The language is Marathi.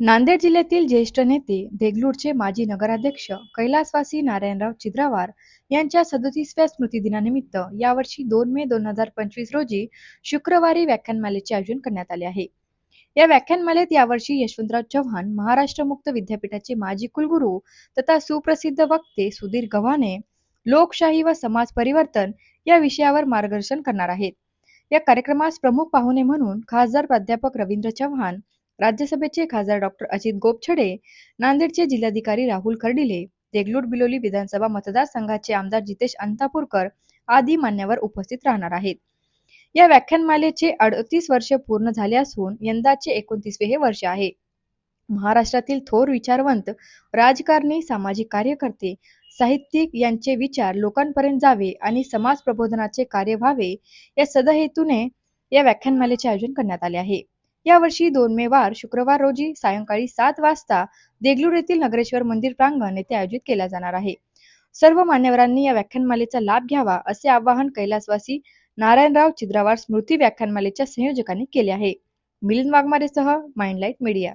नांदेड जिल्ह्यातील ज्येष्ठ नेते देगलूरचे माजी नगराध्यक्ष कैलासवासी नारायणराव चिद्रावार यांच्या सदतीसव्या स्मृतिदिनानिमित्त यावर्षी दोन मे दोन हजार पंचवीस रोजी शुक्रवारी व्याख्यानमालेचे आयोजन करण्यात आले आहे. या व्याख्यानमालेत यावर्षी यशवंतराव चव्हाण महाराष्ट्र मुक्त विद्यापीठाचे माजी कुलगुरू तथा सुप्रसिद्ध वक्ते सुधीर गव्हाणे लोकशाही व समाज परिवर्तन या विषयावर मार्गदर्शन करणार आहेत. या कार्यक्रमास प्रमुख पाहुणे म्हणून खासदार प्राध्यापक रवींद्र चव्हाण राज्यसभेचे खासदार डॉक्टर अजित गोपछडे नांदेडचे जिल्हाधिकारी राहुल खर्डिले देगलूर बिलोली विधानसभा मतदारसंघाचे आमदार जितेश अंतापूरकर आदी मान्यवर उपस्थित राहणार आहेत. या व्याख्यानमालेचे अडतीस वर्ष पूर्ण झाले असून यंदाचे एकोणतीसवे हे वर्ष आहे. महाराष्ट्रातील थोर विचारवंत राजकारणी सामाजिक कार्यकर्ते साहित्यिक यांचे विचार लोकांपर्यंत जावे आणि समाज प्रबोधनाचे कार्य व्हावे या सदहेतूने या व्याख्यानमालेचे आयोजन करण्यात आले आहे. यावर्षी दोन मे वार शुक्रवार रोजी सायंकाळी सात वाजता देगलूर येथील नगरेश्वर मंदिर प्रांगण येथे आयोजित केला जाणार आहे. सर्व मान्यवरांनी या व्याख्यानमालेचा लाभ घ्यावा असे आवाहन कैलासवासी नारायणराव चिद्रावार स्मृती व्याख्यानमालेच्या संयोजकांनी केले आहे. मिलिंद वाघमारेसह माइंडलाईट मीडिया.